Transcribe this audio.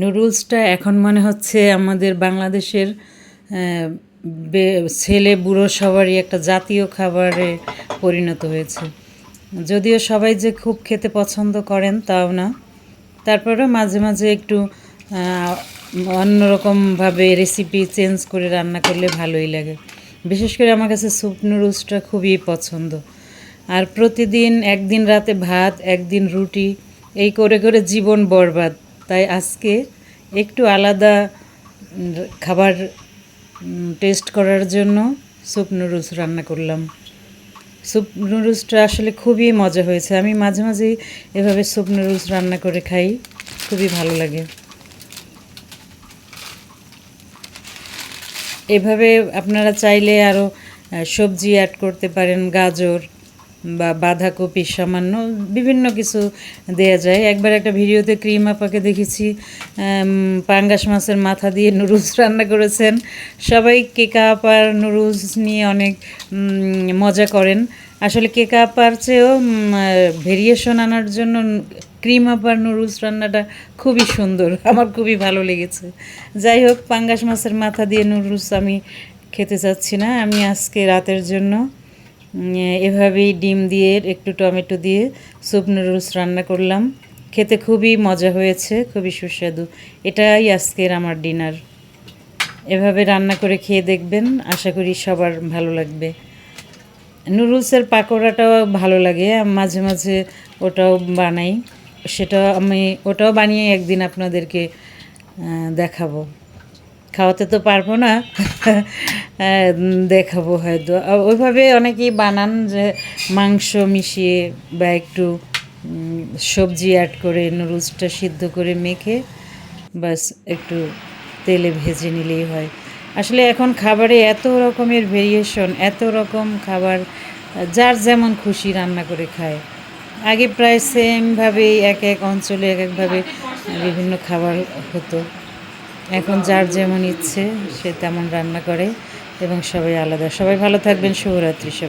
নুডলসটা এখন মনে হচ্ছে আমাদের বাংলাদেশের ছেলে বুড়ো সবারই একটা জাতীয় খাবারে পরিণত হয়েছে। যদিও সবাই যে খুব খেতে পছন্দ করেন তাও না। তারপরেও মাঝে মাঝে একটু অন্যরকমভাবে রেসিপি চেঞ্জ করে রান্না করলে ভালোই লাগে। বিশেষ করে আমার কাছে স্যুপ নুডলসটা খুবই পছন্দ। আর প্রতিদিন একদিন রাতে ভাত, একদিন রুটি, এই করে করে জীবন বরবাদ। তাই আজকে একটু আলাদা খাবার টেস্ট করার জন্য স্যুপ নুডলস রান্না করলাম। স্যুপ নুডলসটা আসলে খুবই মজা হয়েছে। আমি মাঝে মাঝেই এভাবে স্যুপ নুডলস রান্না করে খাই, খুবই ভালো লাগে। এভাবে আপনারা চাইলে আরও সবজি অ্যাড করতে পারেন, গাজর। বা বাঁধাকপি, সামান্য বিভিন্ন কিছু দেয়া যায়। একবার একটা ভিডিওতে ক্রিম আপাকে দেখেছি পাঙ্গাস মাছের মাথা দিয়ে নুডলস রান্না করেছেন। সবাই কেকা আপার নুডলস নিয়ে অনেক মজা করেন। আসলে কেকা আপার চেয়েও ভেরিয়েশন আনার জন্য ক্রিম আপার নুডলস রান্নাটা খুবই সুন্দর। আমার খুবই ভালো লেগেছে। যাই হোক, পাঙ্গাস মাছের মাথা দিয়ে নুডলস আমি খেতে চাচ্ছি না। আমি আজকে রাতের জন্য এভাবেই ডিম দিয়ে, একটু টমেটো দিয়ে স্যুপ নুডলস রান্না করলাম। খেতে খুবই মজা হয়েছে, খুবই সুস্বাদু। এটাই আজকের আমার ডিনার এভাবে রান্না করে খেয়ে দেখবেন, আশা করি সবার ভালো লাগবে। নুডলসের পাকোড়াটাও ভালো লাগে, মাঝে মাঝে ওটাও বানাই। সেটা আমি, ওটাও বানিয়ে একদিন আপনাদেরকে দেখাবো। খাওয়াতে তো পারব না। দেখাবো হয়তো। ওইভাবে অনেকেই বানান যে মাংস মিশিয়ে বা একটু সবজি অ্যাড করে নুডলসটা সিদ্ধ করে মেখে বাস একটু তেলে ভেজে নিলেই হয়। আসলে এখন খাবারে এত রকমের ভেরিয়েশন এত রকম খাবার, যার যেমন খুশি রান্না করে খায়। আগে প্রায় সেমভাবেই এক এক অঞ্চলে এক একভাবে বিভিন্ন খাবার হতো। এখন যার যেমন ইচ্ছে সে তেমন রান্না করে এবং সবাই আলাদা। সবাই ভালো থাকবেন, শুভরাত্রি সবাই।